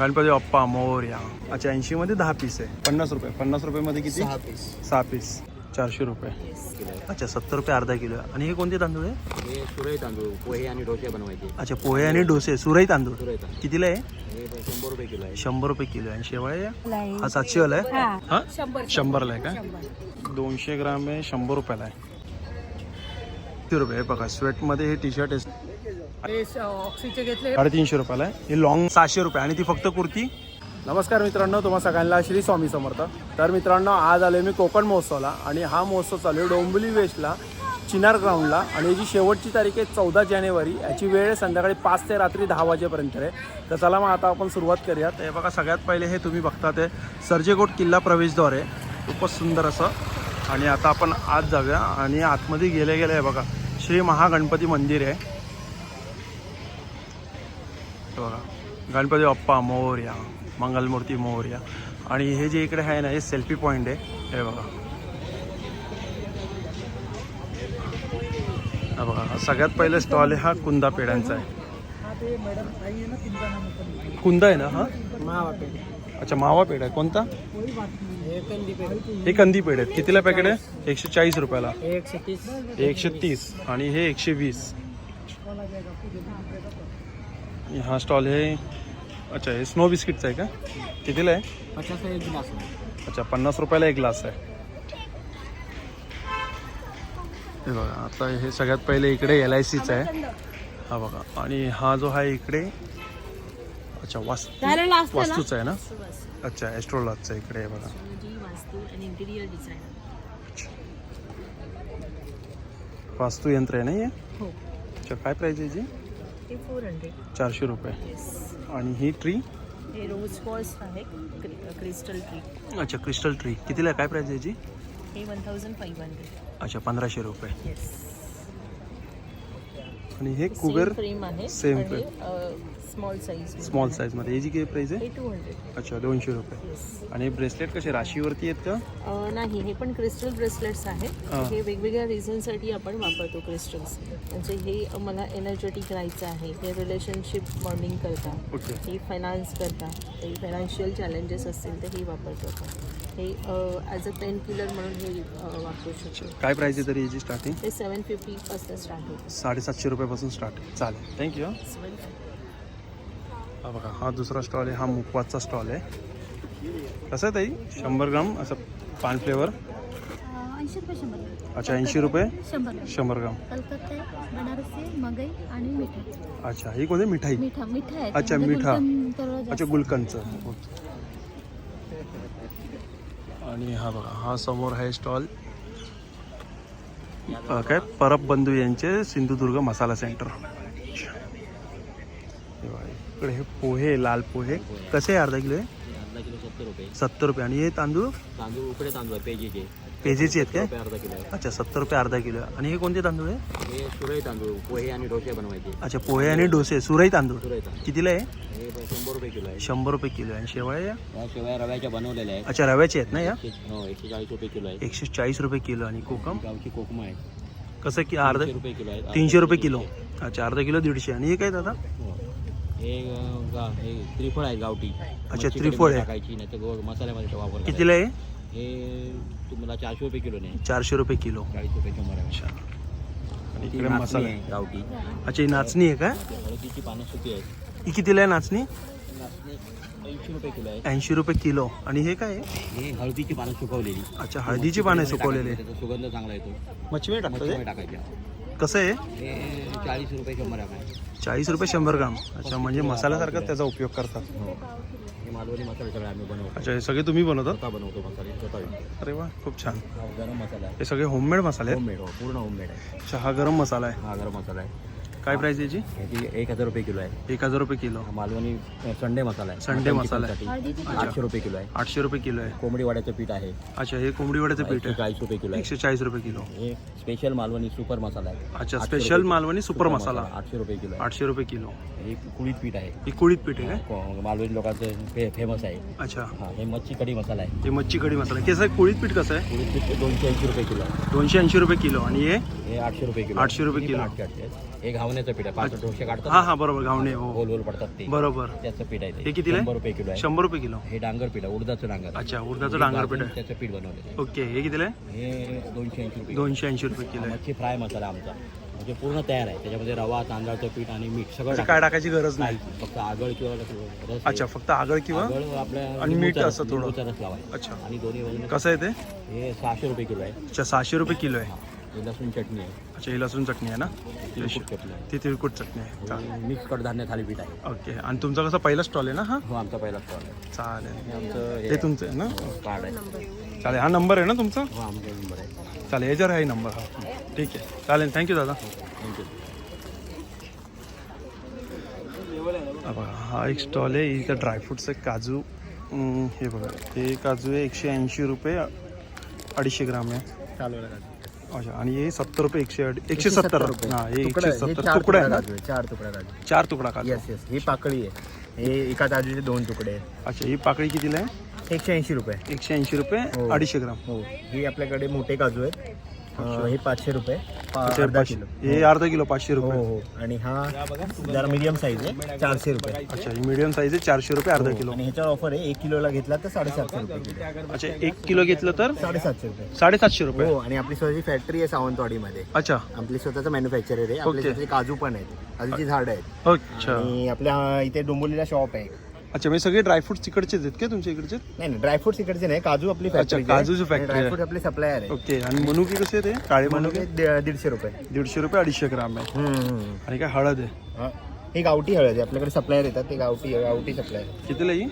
गणपती बाप्पा मोर्या. अच्छा ऐंशी मध्ये दहा पीस आहे. पन्नास रुपये. पन्नास रुपये मध्ये किती? सहा पीस. सहा पीस. चारशे रुपये. अच्छा सत्तर रुपये अर्धा किलो आहे. आणि हे कोणते तांदूळ आहे? हे सुरई तांदूळ. पोहे आणि डोसे बनवायचे. अच्छा पोहे आणि डोसे. सुरई तांदूळ. सुरई तांदूळ. कितीला आहे? हे शंभर रुपये किलो आहे. शंभर रुपये किलो आहे. आणि शेवाळे हा सातशे वाला आहे? हा. शंभरला आहे का? दोनशे ग्राम आहे शंभर रुपयाला आहे. किती रुपये. हे बघा स्वेटमध्ये हे टी शर्ट आहे. ऑक्सीचे घेतले साडेतीनशे रुपयाला आहे. ही लॉंग सहाशे रुपये आणि ती फक्त कुर्ती. नमस्कार मित्रांनो तुम्हा सगळ्यांना श्री स्वामी समर्थ. तर मित्रांनो आज आले मी कोकण महोत्सवला आणि हा महोत्सव चालू आहे डोंबिवली वेस्टला चिनार ग्राउंडला आणि याची शेवटची तारीख आहे चौदा जानेवारी. याची वेळ संध्याकाळी पाच ते रात्री दहा वाजेपर्यंत आहे. तर चला मग आता आपण सुरुवात करूयात. हे बघा सगळ्यात पहिले हे तुम्ही बघता ते सर्जेकोट किल्ला प्रवेशद्वार आहे. खूपच सुंदर असं. आणि आता आपण आत जाऊया आणि आतमध्ये गेले गेले हे बघा श्री महागणपती मंदिर आहे. बघा गणपती बाप्पा मोर्या मंगलमूर्ती मोर्या. आणि हे जे इकडे आहे ना हे सेल्फी पॉईंट आहे. हे बघा. हा बघा सगळ्यात पहिले स्टॉल आहे हा कुंदा पेड्यांचा आहे. कुंदा आहे ना हा? अच्छा मावा पेढा आहे. कोणता? हे कंदी पेढ आहेत. कितीला पॅकेट आहे? एकशे चाळीस रुपयाला. एकशे तीस. आणि हे एकशे वीस. हा स्टॉल हे अच्छा हे स्नो बिस्किटचं आहे का? कितीला आहे? पचास एक गिलास अच्छा पन्नास रुपयाला एक ग्लास आहे. हे बघा आता हे सगळ्यात पहिले इकडे एल आय सीचा आहे. हा बघा आणि हा जो आहे इकडे अच्छा वास्तू वास्तूचा आहे ना? अच्छा ॲस्ट्रोलॉजचा इकडे आहे बघा. वास्तू आणि इंटिरियर डिझाईन वास्तू यंत्र आहे ना हे? हो. अच्छा काय प्राईज आहे याची ते फोर हंड्रेड चारशे रुपये. येस आणि ही ट्री हे रोज फॉल्स आहे. क्रि- क्रिस्टल ट्री अच्छा क्रिस्टल ट्री कितीला? काय प्राईज याची? हे वन थाउजंड फाईव्ह हंड्रेड अच्छा पंधराशे रुपये. येस आणि हे कुबेर फ्रेम आहे same स्मॉल साईज स्मॉल साईजमध्ये याची किती प्राईज आहे? हे टू हंड्रेड अच्छा दोनशे रुपये. येस आणि ब्रेसलेट कसे राशीवरती आहेत का? नाही हे पण क्रिस्टल ब्रेसलेट्स आहेत हा. हे वेगवेगळ्या रिझनसाठी आपण वापरतो क्रिस्टल्स म्हणजे हे मला एनर्जेटिक राहायचं आहे. हे रिलेशनशिप बॉन्डिंग करता. ओके हे फायनान्स करता. काही फायनान्शियल चॅलेंजेस असतील तर हे वापरतो आपण. हे ॲज अ पेन किलर म्हणून हे अ, वापरू शकतो. काय प्राईज आहे तरी याची स्टार्टिंग हे सेवन फिफ्टीपासून स्टार्ट होतं. साडेसातशे रुपयापासून स्टार्ट चालेल. थँक्यू हा बघा हा दुसरा स्टॉल आहे. हा मुकवासचा स्टॉल आहे. कसं आहे ताई? शंभर ग्राम असं पान फ्लेवर ऐंशी रुपये शंभर अच्छा ऐंशी रुपये? शंभर शंभर ग्राम. कलकत्ता बनारसी मगई आणि मिठाई अच्छा ही कोणती? मिठाई. मिठा मिठा आहे. अच्छा, त्यामध्ये मिठा. गुलकंद थोडं जास्त. अच्छा गुलकंदचं ओके. आणि हा बघा हा समोर आहे स्टॉल काय? परब बंधू यांचे सिंधुदुर्ग मसाला सेंटर इकडे हे पोहे लाल पोहे. कसे आहे अर्धा किलो आहे अर्धा किलो सत्तर रुपये. सत्तर रुपये. आणि हे तांदूळ? तांदूळ उकडे तांदूळ आहे पेजीचे. पेजेचे आहेत काय? अर्धा किलो अच्छा सत्तर रुपये अर्धा किलो. आणि हे कोणते तांदूळ आहे? हे सुरई तांदूळ पोहे आणि डोसे बनवायचे. अच्छा पोहे आणि डोसे सुरई तांदूळ. सुरई तांदूळ. कितीला आहे? शंभर रुपये किलो आहे. शंभर रुपये किलो आहे. आणि शेवाळे या या शिवाय रव्याच्या बनवलेल्या आहेत. अच्छा रव्याचे आहेत ना या? एकशे- हो एकशे चाळीस रुपये किलो आहे एकशे चाळीस रुपये किलो आणि कोकम? गावची कोकमा आहे कसं की अर्धा तीनशे रुपये किलो आहे तीनशे रुपये किलो. अच्छा अर्धा किलो दीडशे. आणि हे काय दादा? हो. हे अं, गा- हे त्रिफळ आहे गावठी. अच्छा, त्रिफळ आहे. टाकायची नाही तर गोड मसाल्यामध्ये वापर करायचा. कितीला आहे? हे तुम्हाला चारशे रुपये किलो नाही चारशे रुपये किलो. चाळीस रुपये शंभर आहे. अच्छा. ती नाचणी मसाला आहे गावठी. अच्छा ही नाचणी आहे का? हळदीची पानं सुकी आहेत. ही कितीला आहे नाचणी? ऐंशी रुपये किलो आहे. ऐंशी रुपये किलो. आणि हे काय आहे? हे हळदीची पानं सुकवलेली. अच्छा हळदीची पाने सुकवलेले. त्याचा सुगंध चांगला येतो. मच्छी टाकतो मच्छीमध्ये टाकायच्या कसं आहे? हे चाळीस रुपये शंभर आहे. चाळीस रुपये शंभर ग्राम. अच्छा म्हणजे मसाल्यासारखा त्याचा उपयोग करतात. हो. हे मालवणी मसाले सगळे आम्ही बनवतो. अच्छा हे सगळे तुम्ही बनवतात स्वतः बनवतो मसाले स्वतः विकतो. अरे वा खूप छान. हा गरम मसाला आहे. हे सगळे होममेड मसाले आहेत? होममेड हो पूर्ण होममेड आहे. अच्छा हा गरम मसाला आहे. हा गरम मसाला आहे. काय प्राईस याची? एक हजार रुपये किलो आहे. एक हजार रुपये किलो. हा मालवणी अ, संडे मसाला आहे. संडे मसाला आहे. चिकनसाठी आठशे रुपये किलो आहे. आठशे रुपये किलो आहे. कोंबडी वाड्याचं पीठ आहे. अच्छा हे कोंबडी वड्याचं पीठ एकशे आहे. चाळीस रुपये किलो आहे. एकशे चाळीस रुपये किलो. हे स्पेशल मालवणी सुपर मसाला आहे. अच्छा आठशे स्पेशल मालवणी सुपर मसाला. आठशे रुपये किलो आहे. आठशे रुपये किलो. हे कुळीत पीठ आहे. ही कुळीत पीठ आहे काय? को- मालवणी लोकांचं फे फेमस आहे. अच्छा. हा हे मच्छी कढी मसाला आहे. हे मच्छी कढी मसाला कसं आहे? कुळीत पीठ कसं आहे? कुळीत पीठ दोनशे ऐंशी रुपये किलो आहे. दोनशे ऐंशी रुपये किलो. आणि हे? हे आठशे रुपये किलो आठशे रुपये किलो. आठशे आठशे आहे. हे घावण्याचं पीठ आहे. पाच डोसे काढतात. हा हा बरोबर घावणे हो. गोल गोल पडतात ते. बरोबर. त्याचं पीठ आहे ते. हे कितीला आहे? शंभर रुपये किलो आहे. शंभर रुपये किलो. हे डांगर पीठ आहे उडदाचं डांगर. अच्छा उडदाचं डांगर पीठ आहे. त्याचं पीठ बनवलेलं ओके हे कितीला आहे? आहे हे दोनशे ऐंशी रुपये. दोनशे ऐंशी रुपये किलो आहे. मच्छी फ्राय मसाला आमचा. म्हणजे पूर्ण तयार आहे. त्याच्यामध्ये रवा तांदळाचं पीठ आणि मीठ सगळं म्हणजे. काय टाकायची गरज नाही. नाही फक्त आगळ किंवा रस आहे. अच्छा फक्त आगळ किंवा आगळ आपल्या आणि मीठ लिंबूचा असं थोडं. लिंबूचा रस लावायचा. अच्छा. आणि दोन्ही बाजूने कसं आहे ते? हे सहाशे रुपये किलो आहे. अच्छा सहाशे रुपये किलो आहे. हे लसूण चटणी आहे. अच्छा ही लसूण चटणी आहे ना? तिळकुट चटणी आहे. ती तिळकुट चटणी आहे. चालेल. हे मिक्स कडधान्य थालीपीठ आहे. ओके. आणि तुमचा कसं पहिला स्टॉल आहे ना हा? हो आमचा पहिला स्टॉल आहे. चालेल. हे आमचं हे ते तुमचं आहे ना? कार्ड आहे. चालेल. हा नंबर आहे ना तुमचा? हो आमचा नंबर आहे. चालेल याच्यावर आहे नंबर हा. ठीक आहे. चालेल थँक्यू दादा. थँक्यू हा बघा हा एक स्टॉल आहे. इथं ड्रायफ्रुट्स आहे काजू. हे बघा. हे काजू आहे एकशे ऐंशी रुपये अडीचशे ग्राम आहे. अच्छा आणि हे सत्तर रुपये एकशे एकशे सत्तर हा हे एकशे सत्तर. तुकडा आहे ना? चार तुकडा चार तुकडा येस येस ही पाकळी आहे. हे एका काजूचे दोन तुकडे आहेत. अच्छा ही पाकळी कितीला आहे? एकशे ऐंशी रुपये. एकशे ऐंशी रुपये हो. अडीचशे ग्राम. हो. ही आपल्याकडे मोठे काजू आहेत. अं, हे पाचशे रुपये. पा- अच्छा, अर्धा पाचशे- किलो. हे अर्धा किलो पाचशे हो रुपये. हो. आणि हा जरा मीडियम साईज आहे चारशे रुपये. अच्छा ही मीडियम साईज आहे चारशे रुपये अर्धा किलो. आणि ह्याच्यावर ऑफर आहे एक किलोला घेतला तर साडेसातशे रुपये किलो. अच्छा एक किलो घेतलं तर? साडेसातशे रुपये. साडेसातशे रुपये. हो आणि आपली स्वतःची फॅक्टरी आहे सावंतवाडीमध्ये. अच्छा. आपली स्वतःचं मॅन्युफॅक्चर आहे Okay. तिथे काजू पण आहेत काजूची झाडं आहेत. अच्छा. आणि आपल्या इथे डोंबोलीला शॉप आहे. अच्छा म्हणजे सगळे ड्रायफ्रुट्स तिकडचेच आहेत का तुमच्या इकडचे? नाही नाही ड्रायफ्रुट्स इकडचे नाही काजू आपली फॅक्टरी काजूची factory आहे. ड्रायफ्रुट आपले सप्लायर आहे. ओके आणि मनुके कसे ते काळे मनुके दीडशे रुपये. दीडशे रुपये अडीचशे ग्राम आहे. हम्म. आणि काय हळद आहे? हा. ही गावठी हळद आहे आपल्याकडे सप्लायर येतात ते गावठी गावठी सप्लायर कितीला ही?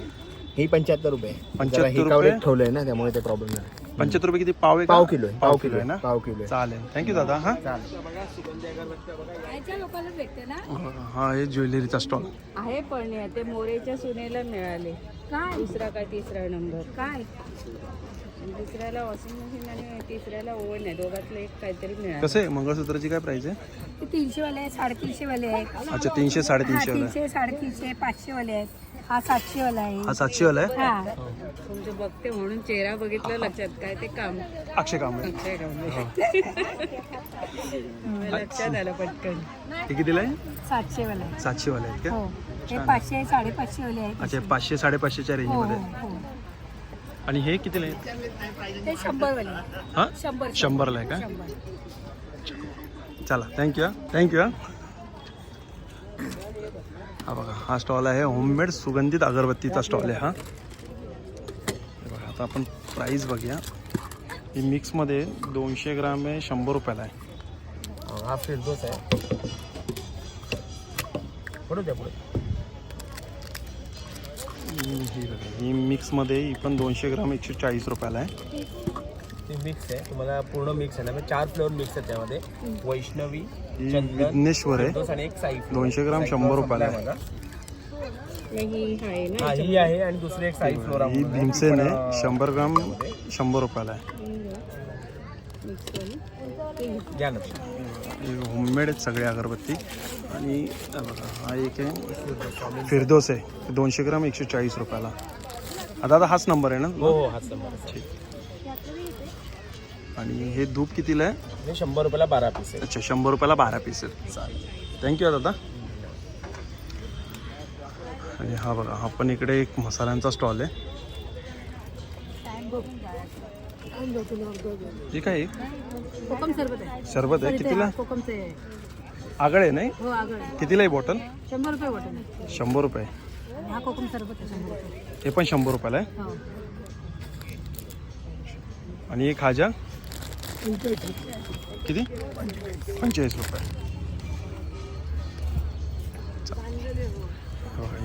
ही पंच्याहत्तर रुपये. 75 जरा हे रुपये? कवरेज ठेवलंय ना त्यामुळे ते प्रॉब्लेम नाही. पंच्याहत्तर रुपये किती? पाव आहे का? पाव किलो आहे. पाव किलो आहे ना? पाव किलो आहे. चालेल. थँक्यू दादा. हा? हा हे ज्वेलरीचा स्टॉल आहे पण हे ते मोरेच्या सुनेला मिळाले. काय? दुसरा का तिसरा नंबर काय? दुसऱ्याला वॉशिंग मशीन आणि तिसऱ्याला ओव्हन आहे. दोघातलं एक काहीतरी मिळालं. कसं आहे? मंगळसूत्राची काय प्राइस आहे? ते तीनशे वाले आहेत साडेतीनशे वाले आहेत. अच्छा तीनशे हा साडेतीनशे वाला आहे. तीनशे साडेतीनशे पाचशे वाले आहेत. हा सातशे वाला आहे. हा सातशे वाला आहे? हा. तुमचं बघते म्हणून चेहरा बघितलं लक्षात. काय ते काम. अक्षय कांबळे. अक्षय कांबळे. लक्षात आलं पटकन. हे कितीला आहे? सातशे वाला आहे. सातशे वाले आहेत हो. का हे पाचशे साडेपाचशे वाले आहेत. अच्छा पाचशे साडेपाचशेच्या हो रेंजमध्ये हो हो. आणि हे कितीला आहे? ते शंभर वाले. हा? शंभर. शंभरला आहे का? शंभर. चला थँक्यू हा थँक्यू हा हा बघा हा स्टॉल आहे होममेड सुगंधित अगरबत्तीचा स्टॉल आहे हा. बघा आता आपण प्राईस बघूया. ही मिक्समध्ये दोनशे ग्राम आहे शंभर रुपयाला आहे. हा फिरदोस आहे. पुढे द्या पुढे. ही बघा ही मिक्समध्ये ही पण दोनशे ग्राम एकशे चाळीस रुपयाला आहे. ती मिक्स आहे तुम्हाला पूर्ण मिक्स आहे ना म्हणजे चार फ्लेवर मिक्स आहे त्यामध्ये. वैष्णवी ही विघ्नेश्वर आहे. दोनशे ग्राम शंभर रुपयाला आहे. माझा. मग ही आहे ना आहे आणि दुसरी एक साई फ्लोरा ही. भीमसेन आहे. शंभर ग्राम शंभर रुपयाला आहे. हे होममेड आहेत सगळे अगरबत्ती. आणि हा बघा हा एक आहे. फिरदोस. आहे. दोनशे ग्राम एकशे चाळीस रुपयाला. आता आता हाच नंबर आहे ना? हो हो हाच नंबर आहे. आणि हे धूप कितीला आहे? हे शंभर रुपयाला बारा पीस आहे. अच्छा शंभर रुपयाला बारा पीस आहेत चालेल. थँक्यू दादा. आणि हा बघा हा पण इकडे एक मसाल्यांचा स्टॉल आहे. हे काय? आहे? कोकम सरबत आहे. सरबत आहे. कितीला? कोकमचे आहे. आगळ आहे नाही? हो आगळ कितीला आहे बॉटल शंभर रुपये बॉटल आहे. शंभर रुपये. आणि हा कोकम सरबत आहे शंभर रुपये. हे पण शंभर रुपयाला आहे. हो. आणि हे खाजा? किती? पंचेचाळीस रुपये.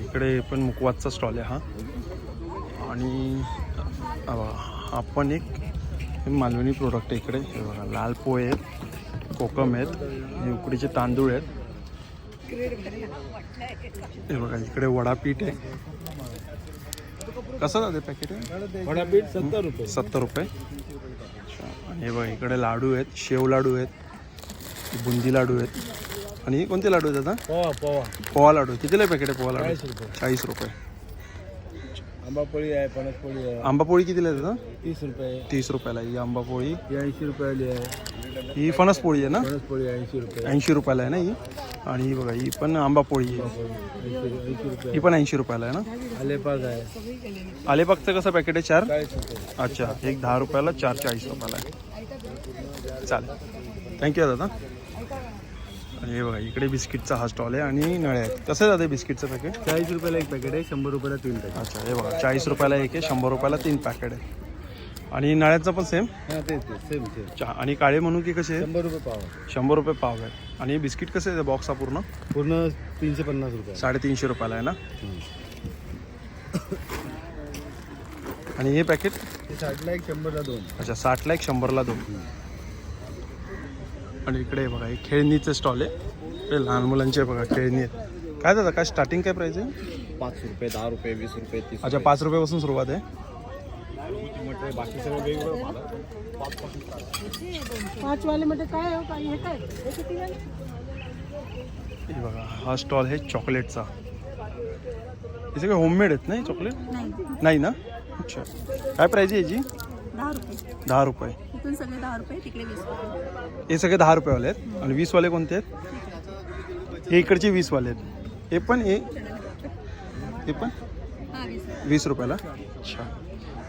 इकडे पण मुकवादचा स्टॉल आहे हा. आणि आपण एक मालवणी प्रोडक्ट आहे इकडे. हे बघा लाल पोहे आहेत कोकम आहेत उकडीचे तांदूळ आहेत. हे बघा इकडे वडापीठ आहे. कसं जाते पॅकेट सत्तर रुपये. सत्तर रुपये. आणि हे बघा इकडे लाडू आहेत शेव लाडू आहेत बुंदी लाडू आहेत. आणि कोणते लाडू आहेत आता पोहा पोहा. पोहा लाडू कितीला पॅकेट आहे पोहा लाडू? चाळीस रुपये. चाळीस रुपये. आंबापोळी आहे पणसपोळी आहे. आंबापोळी कितीला आहे दादा? तीस रुपये. तीस रुपयाला ही आंबापोळी ऐंशी रुपयाली आहे. ही फणस पोळी आहे ना? पोळी ऐंशी रुपये. ऐंशी रुपयाला आहे ना ही? आणि ही बघा ही पण आंबा पोळी आहे. ऐंशी रुपये ही पण ऐंशी रुपयाला आहे ना? आलेपाक आहे. आलेपाकचं कसं पॅकेट आहे? चार? चाळीस रुपये. अच्छा एक दहा रुपयाला चार चाळीस रुपयाला आहे. चालेल. थँक्यू दादा. आणि हे बघा इकडे बिस्किटचा हा स्टॉल आहे आणि नळे आहेत. कसं दादा बिस्किटचं पॅकेट चाळीस रुपयाला एक पॅकेट आहे शंभर रुपयाला तीन पॅकेट अच्छा हे बघा चाळीस रुपयाला एक आहे शंभर रुपयाला तीन पॅकेट आहे. आणि नळ्याचं पण सेम हां तेच सेम सेम चा आणि काळे म्हणून की कसे? शंभर रुपये पाव. शंभर रुपये पाव आहे. आणि बिस्किट कसं आहे बॉक्स हा पूर्ण? पूर्ण तीनशे पन्नास रुपये साडेतीनशे रुपयाला आहे ना? आणि हे पॅकेट ते साठला एक शंभरला दोन. अच्छा साठला एक शंभरला दोन. आणि इकडे हे बघा हे खेळणीचं स्टॉल आहे. हे लहान मुलांचे बघा खेळणी आहेत. काय दादा काय स्टार्टिंग काय प्राईस आहे? पाच रुपये दहा रुपये वीस रुपये तीस अच्छा पाच रुपयापासून सुरुवात आहे. रुपये बाकी सगळं वेगवेगळं हे बघा हा स्टॉल आहे चॉकलेटचा. हे सगळे होममेड आहेत ना हे चॉकलेट? नाही. ना? अच्छा. काय प्राईज आहे याची? दहा रुपये. हे सगळे दहा रुपयेवाले आहेत. आणि वीसवाले कोणते आहेत? हे इकडचे वीसवाले आहेत. हे पण हे? हे पण? हां वीस रुपयाला? अच्छा.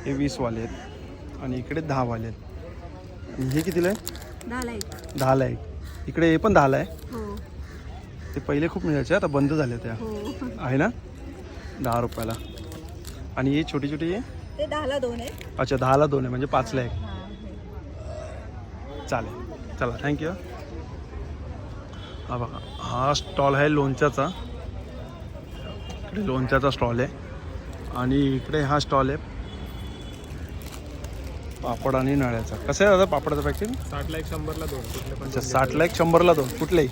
हे वीसवाले आहेत. आणि इकडे दहावाले आहेत. आणि हे कितीला आहे? दहाला एक इकडे हे पण दहाला आहे. हो. ते पहिले खूप मिळायचे आता बंद झाले त्या. हो. आहे ना? दहा रुपयाला. आणि हे छोटी छोटी ते दहाला दोन आहे. अच्छा दहाला दोन आहे म्हणजे पाचला एक चालेल. चला थँक्यू हा बघा हा स्टॉल आहे लोणच्याचा. इकडे लोणच्याचा स्टॉल आहे. आणि इकडे हा स्टॉल आहे. पापड आणि नळ्याचा. कसं आहे दादा पापडाचं पॅकेट साठला एक शंभरला दोन कुठले पण अच्छा साठला एक शंभरला दोन. कुठलेही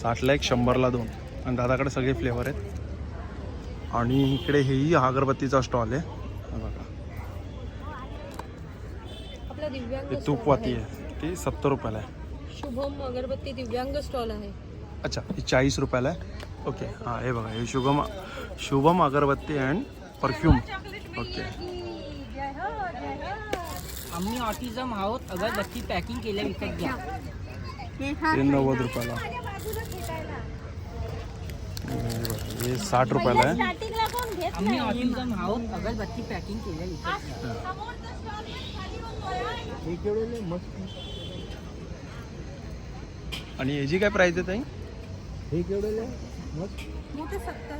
साठला एक शंभरला दोन. आणि दादाकडे सगळे फ्लेवर आहेत. आणि इकडे हेही हा अगरबत्तीचा स्टॉल आहे. हा बघा. आपला दिव्यांग हे तूपवाती आहे. ती सत्तर रुपयाला आहे. शुभम अगरबत्ती दिव्यांग स्टॉल आहे. अच्छा ही चाळीस रुपयाला आहे. ओके हां हे बघा हे शुभम शुभम अगरबत्ती अँड परफ्यूम. ओके. आम्ही ऑटिझम आहोत. अगरबत्ती पॅकिंग केल्या विकत घ्या. हे नव्वद रुपयाला. हे हे साठ रुपयाला आहे. आम्ही ऑटिझम आहोत. अगरबत्ती पॅकिंग केल्या विकत घ्या. आणि याची काय प्राईस आहे ताई? हे केवढं मोठे सत्तर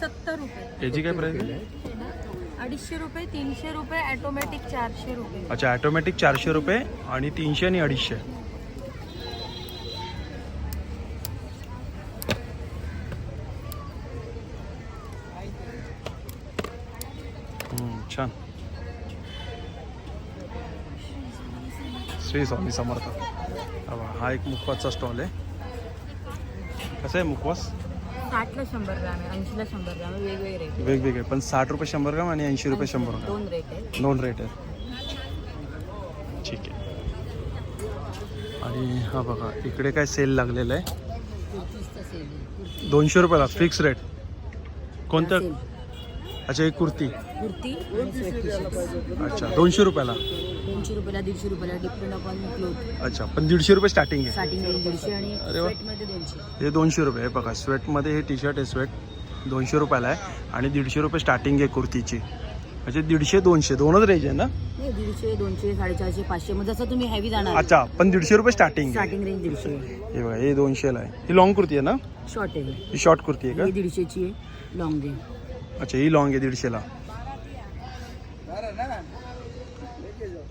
सत्तर रुपये. याची काय प्राईस आहे? अडीचशे रुपये तीनशे रुपये ऑटोमॅटिक चारशे रुपये. अच्छा ॲटोमॅटिक चारशे रुपये आणि तीनशे आणि अडीचशे. छान. श्री स्वामी समर्थ. हा हा एक मुखवासचा स्टॉल आहे. कसं आहे मुखवास? साठला शंभर ग्राम आहे ऐंशीला शंभर ग्राम आहे वेगवेगळे रेट वेगवेगळे पण साठ रुपये शंभर ग्राम आणि ऐंशी रुपये शंभर ग्राम. दोन रेट आहेत. दोन रेट आहेत. ठीक आहे. आणि हा बघा इकडे काय सेल लागलेला आहे? दोनशे रुपयाला फिक्स रेट कोणतं? अच्छा एक कुर्ती. कुर्ती अच्छा दोनशे रुपयाला. दोनशे रुपयाला दीडशे रुपयाला डिपेंड अपॉन क्लोथ अच्छा पण दीडशे रुपये स्टार्टिंग आहे. स्टार्टिंग रेंज दीडशे आणि अरे वा. मध्ये दोनशे. हे दोनशे रुपये आहे बघा स्वेटमध्ये हे टी शर्ट आहे स्वेट दोनशे रुपयाला आहे आणि दीडशे रुपये स्टार्टिंग आहे कुर्तीची. म्हणजे दीडशे दोनशे दोनच रेंज आहे ना? नाही दीडशे दोनशे साडेचारशे पाचशे मग जसं तुम्ही हेवी जाणार. अच्छा पण दीडशे रुपये स्टार्टिंग आहे. स्टार्टिंग रेंज दीडशे. हे बघा हे दोनशेला आहे. ही लॉंग कुर्ती आहे ना? शॉर्ट आहे. ही शॉर्ट कुर्ती आहे ही का दीडशेची आहे लॉंग आहे. अच्छा ही लॉंग आहे दीडशेला.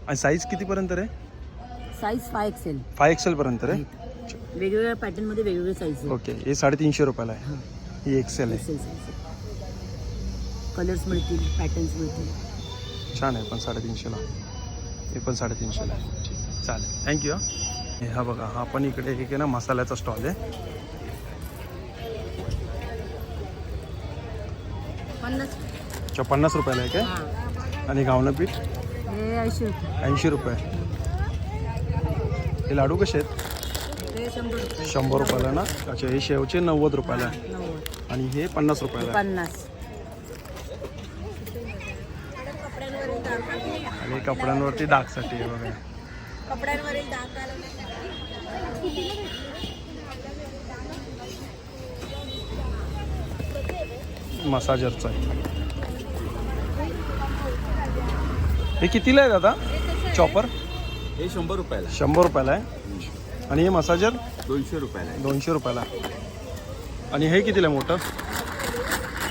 आणि साईज कितीपर्यंत रे? Size five XL five XL पर्यंत रे? वेगवेगळ्या पॅटर्नमध्ये वेगवेगळे साईज ओके हे साडेतीनशे रुपयाला आहे. ही. एक्सेल आहे. एक्सेल साईज कलर्स मिळतील पॅटर्न्स मिळतील. छान आहे पण साडेतीनशेला. हे पण साडेतीनशेला आहे. ठीक आहे चालेल. थँक्यू हे. हा बघा हा पण इकडे एक आहे ना मसाल्याचा स्टॉल आहे. पन्नास. अच्छा पन्नास रुपयाला आहे काय? हां. आणि घावणं पीठ? ऐंशी रुपये. ऐंशी रुपये. हे लाडू कसे आहेत? शंभर रुपये. शंभर रुपयाला ना? अच्छा हे शेवचे नव्वद रुपयाला आणि हे पन्नास रुपयाला पन्नास. आणि कपड्यांवरती डागसाठी बघा. कपड्यांवरील डाग मसाजरचा आहे. हे कितीला आहे दादा चॉपर हे शंभर रुपयाला. शंभर रुपयाला आहे. आणि हे मसाजर दोनशे रुपयाला दोनशे रुपयाला. आणि हे कितीला आहे मोठं?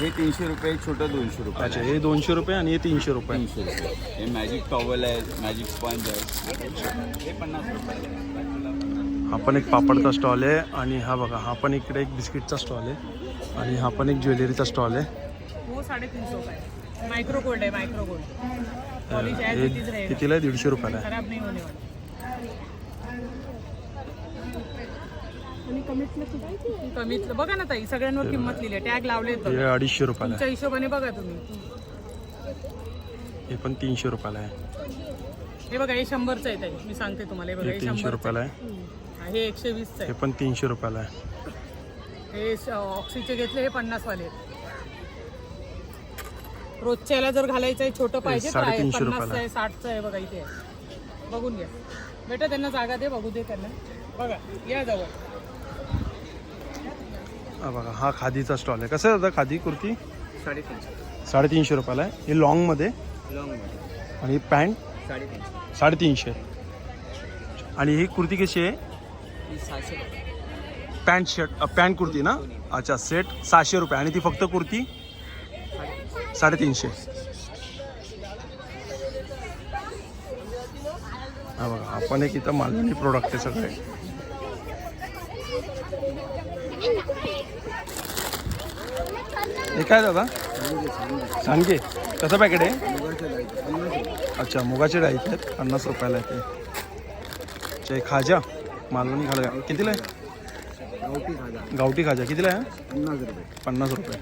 हे तीनशे रुपये छोटं दोनशे अच्छा हे दोनशे रुपये आणि हे तीनशे रुपये. तीनशे रुपये. हे मॅजिक टॉवल आहे मॅजिक स्पंज आहे. हे पन्नास रुपये हा पण एक पापडचा स्टॉल आहे आणि हा बघा हा पण इकडे एक बिस्किटचा स्टॉल आहे. आणि हा पण एक ज्वेलरीचा स्टॉल आहे. वो साडेतीनशे रुपये. मायक्रो गोल्ड आहे मायक्रो गोल्ड आहे हे कितीला आहे दीडशे रुपयाला कमीतलं बघा ना ताई सगळ्यांवर किंमत लिहिली आहे. टॅग लावलेत हे बघा. अडीचशे रुपयाला तुमच्या हिशोबाने बघा तुम्ही. हे पण तीनशे रुपयाला आहे. हे बघा हे शंभरचं आहे ताई. मी सांगते तुम्हाला. हे बघा हे हे तीनशे शंभर रुपयाला आहे. हे एकशे वीसचं हे आहे पण तीनशे रुपयाला आहे. हे ऑक्सीचे घेतले हे पन्नास वाले आहेत. रोजच्याला जर घालायचं आहे छोटं पाहिजे तर आहे. साडेतीनशे पन्नासचं रुपयाला. आहे साठचं आहे बघा इथे. आहे. बघून घ्या. बेटा त्यांना जागा दे बघू दे त्यांना. बघा या जवळ. हा बघा हा खादीचा स्टॉल आहे. कसं आहे दादा खादी कुर्ती? साडेतीनशे. साडेतीनशे रुपयाला आहे. हे लॉंगमध्ये लॉंगमध्ये आणि ही पॅन्ट साडेतीनशे. साडेतीनशे. आणि ही कुर्ती कशी आहे? पॅन्ट शर्ट पॅन्ट कुर्ती ना? अच्छा सेट सहाशे रुपये. आणि ती फक्त कुर्ती? साडेतीनशे. हा बघा आपण एक इथं मालवणी प्रोडक्ट आहे सगळे. हे काय दादा? सांगे कसं पॅकेट आहे? अच्छा मुगाचे डाळीचे आहेत. पन्नास रुपयाला आहे ते. खाजा. मालवणी खाजा. कितीला आहे? गावठी खाजा. कितीला आहे? पन्नास रुपये.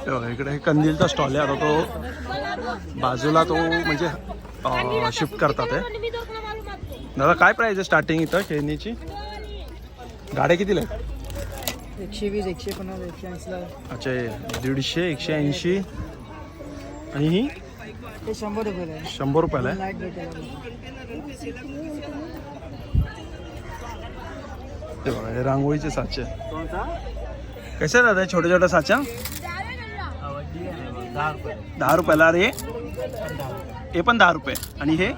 हे बघा इकडे हे कंदीलचा स्टॉल आहे. आता तो बाजूला तो म्हणजे शिफ्ट करतात आहे दादा काय प्राईज आहे स्टार्टिंग इथं खेळणीची? गाड्या कितीला आहेत? एकशे वीस एकशे पन्नास एकशे ऐंशीला. अच्छा दीडशे एकशे ऐंशी. आणि ही? ते शंभर रुपयाला आहे शंभर रुपयाला आहे? लाइट भेटेल ते बघा हे रांगोळीचे साचे. कसे दादा हे छोट्या छोट्या साच्या? दहा रुपयाला अरे हे पण दहा रुपये. आणि हे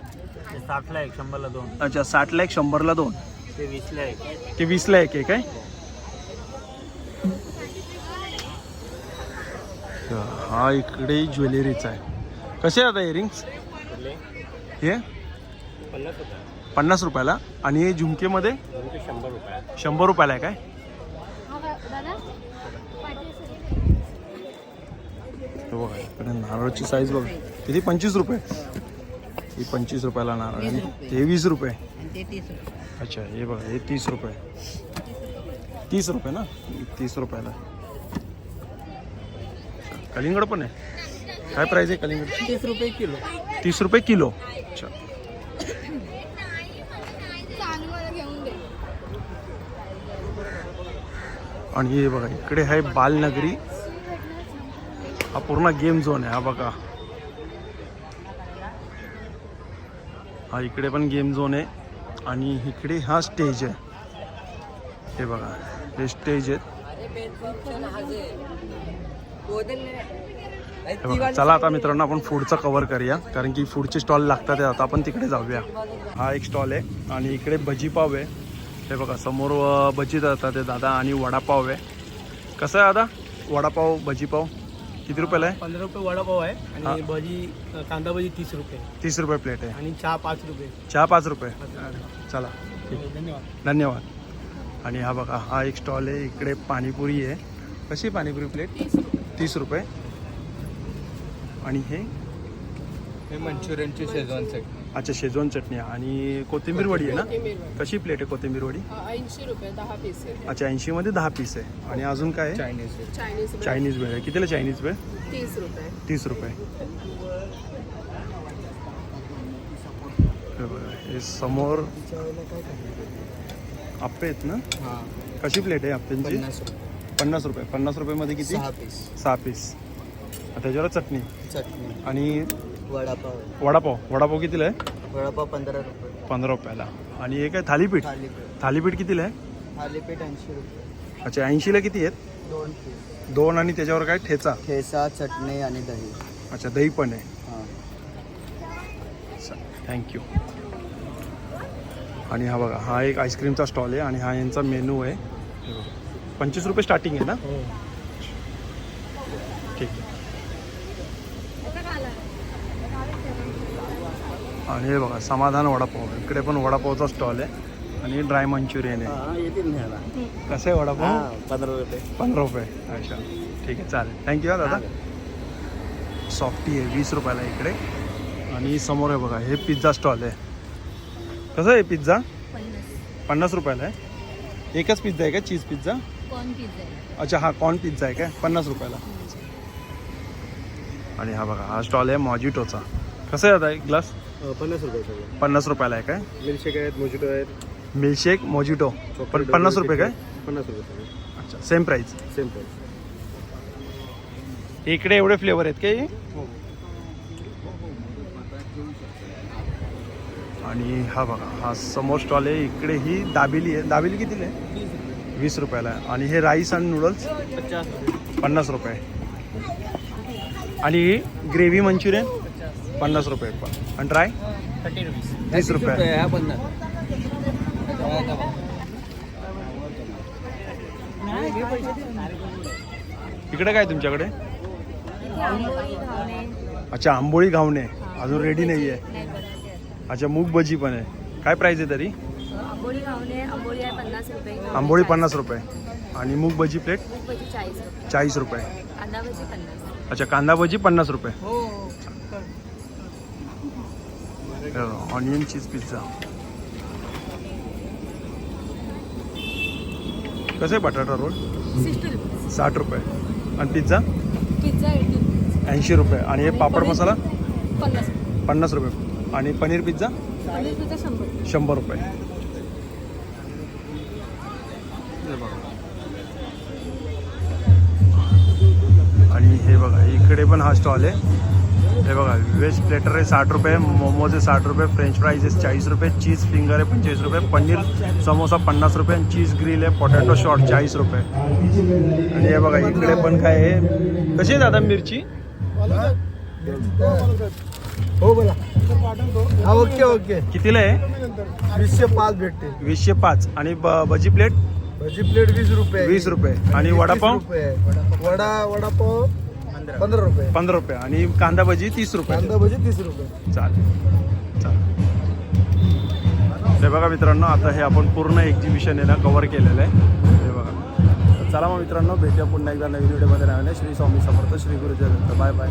साठला एक शंभरला दोन. अच्छा साठला एक शंभरला दोन. ते वीसला एक. ते वीसला एक आहे काय? हा इकडे ज्वेलरीचा आहे. कसे आहे आता इयरिंग्स हे? पन्नास रुपये. पन्नास रुपयाला. आणि हे झुमकेमध्ये? शंभर रुपये शंभर रुपयाला आहे काय? हे बघा इकडे नारळाची साईज बघा. किती? पंचवीस रुपये. ही पंचवीस रुपयाला नारळ आणि ते वीस रुपये. अच्छा हे बघा हे तीस रुपये. तीस रुपये ना? तीस रुपयाला. कलिंगड पण आहे. काय प्राईस आहे कलिंगड तीस रुपये किलो. तीस रुपये किलो. अच्छा. आणि हे बघा इकडे आहे बालनगरी. हा पूर्ण गेम झोन आहे हा बघा. हा इकडे पण गेम झोन आहे. आणि इकडे हा स्टेज आहे. हे बघा हे स्टेज आहे. हे बघा चला आता मित्रांनो आपण फूडचा कव्हर करूया. कारण की फूडचे स्टॉल लागतात आहे, आता आपण तिकडे जाऊया. हा एक स्टॉल आहे आणि इकडे भजी पाव आहे. हे बघा समोर भजी जातात ते दादा आणि वडापाव आहे. कसं आहे दादा? वडापाव भजी पाव? किती रुपयाला आहे? पंधरा रुपये वडापाव आहे हा. आणि भजी कांदा भजी तीस रुपये. तीस रुपये प्लेट आहे. आणि चहा पाच रुपये. चहा पाच रुपये. चला ठीक. आहे. धन्यवाद. धन्यवाद. आणि हा बघा हा एक स्टॉल आहे. इकडे पाणीपुरी आहे. कशी पाणीपुरी प्लेट तीस रुपये. आणि हे? हे मंचुरियनची शेजवान चटणी. अच्छा शेजवान चटणी. आहे. आणि कोथिंबीर वडी आहे ना? कशी प्लेट आहे कोथिंबीर वडी? ऐंशी रुपये दहा पीस आहे अच्छा ऐंशीमध्ये दहा पीस आहे. आणि अजून काय आहे? चायनीज चायनीज चायनीज वेळ आहे. कितीला चायनीज वेळ तीस रुपये. तीस रुपये. हे बघा, हे समोर आप्पे आहेत ना? हां. कशी प्लेट आहे आप्प्यांची? पन्नास रुपये. पन्नास रुपये. पन्नास रुपयेमध्ये किती? सहा पीस सहा पीस त्याच्यावर चटणी. चटणी. आणि वडापाव. वडापाव. वडापाव कितीला आहे? वडापाव पंधरा रुपये. पंधरा रुपयाला. आणि एक आहे थालीपीठ. थालीपीठ. थालीपीठ कितीला आहे? थालीपीठ ऐंशी रुपये. अच्छा ऐंशीला किती आहेत? दोन पीस दोन आणि त्याच्यावर काय? ठेचा. ठेचा चटणी आणि दही. अच्छा दही पण आहे. हां. थँक्यू आणि हा बघा हा एक आईस्क्रीमचा स्टॉल आहे आणि हा यांचा मेनू आहे. हे. पंचवीस रुपये स्टार्टिंग आहे ना ठीक आहे आणि हे बघा समाधान वडापाव. इकडे पण वडापावचा स्टॉल आहे आणि ड्राय मंचुरियन आहे. कसं आहे वडापाव? पंधरा रुपये. पंधरा रुपये. अच्छा. ठीक आहे चालेल. थँक्यू हा दादा. सॉफ्टी आहे वीस रुपयाला इकडे. आणि समोर आहे बघा हे पिझ्झा स्टॉल आहे. कसं आहे पिझ्झा पन्नास. रुपयाला आहे? एकच पिझ्झा आहे का? चीज पिझ्झा कॉर्न पिझ्झा आहे. अच्छा हा कॉर्न पिझ्झा आहे काय पन्नास रुपयाला. आणि हा बघा हा स्टॉल आहे मॉजिटोचा. कसं आहे दादा एक ग्लास पन्नास रुपये सगळं. पन्नास रुपयाला आहे काय? मिल्कशेक आहेत मोजिटो आहेत. Milkshake mojito. पण पन्नास रुपये काय? पन्नास रुपये सगळे. अच्छा सेम प्राईस सेम प्राईस इकडे एवढे फ्लेवर आहेत काही आणि हा बघा हा समोर स्टॉल आहे. इकडे ही दाबेली आहे. दाबेली कितीला आहे? वीस रुपयाला आहे. आणि हे राईस आणि नूडल्स पचास पन्नास रुपये. आणि ग्रेव्ही मंचुरियन? पन्नास रुपये पण. आणि ड्राय थर्टी रुपीज तीस रुपये. हा पन्नास इकडे काय तुमच्याकडे? अच्छा आंबोळी घावणे. अजून रेडी नाही आहे अच्छा मूग भजी पण आहे. काय प्राईस आहे तरी? आंबोळी घावणे आंबोळी आहे पन्नास रुपये. आंबोळी पन्नास रुपये. आणि मूग भजी प्लेट भजी चाळीस रुपये. चाळीस रुपये. कांदा भजी पन्नास. अच्छा कांदा भजी पन्नास रुपये. ऑनियन चीज पिझ्झा कसं आहे बटाटा रोल? साठ रुपये. आणि पिझ्झा ऐंशी रुपये. आणि हे पापड मसाला? पन्नास रुपये. आणि पनीर पिझ्झा शंभर. रुपये. आणि हे बघा इकडे पण हा स्टॉल आहे. हे बघा व्हेज प्लेटर आहे साठ रुपये मोमोज आहे साठ रुपये फ्रेंच फ्राईज आहे चाळीस रुपये चीज फिंगर आहे पंचेचाळीस रुपये पनीर समोसा पन्नास रुपये आणि चीज ग्रिल आहे पोटॅटो शॉर्ट चाळीस रुपये. आणि हे बघा इकडे पण काय आहे? कशी आहे दादा मिरची? हो बोला. हा ओके ओके. कितीला आहे? वीसशे पाच भेटते वीसशे पाच. आणि ब भजी प्लेट भजी प्लेट वीस रुपये. वीस रुपये. आणि वडापाव? वडा वडापाव पंधरा. रुपये. पंधरा रुपये. आणि कांदा भजी तीस रुपये. कांदा भजी तीस रुपये. चालेल. चालेल. हे बघा मित्रांनो आता हे आपण पूर्ण एक्झिबिशन आहे ना कव्हर केलेलं आहे. हे बघा. चला मग मित्रांनो भेटूया पुन्हा एकदा नवीन व्हिडिओमध्ये राहणे श्री स्वामी समर्थ श्री गुरुजय दत्त बाय बाय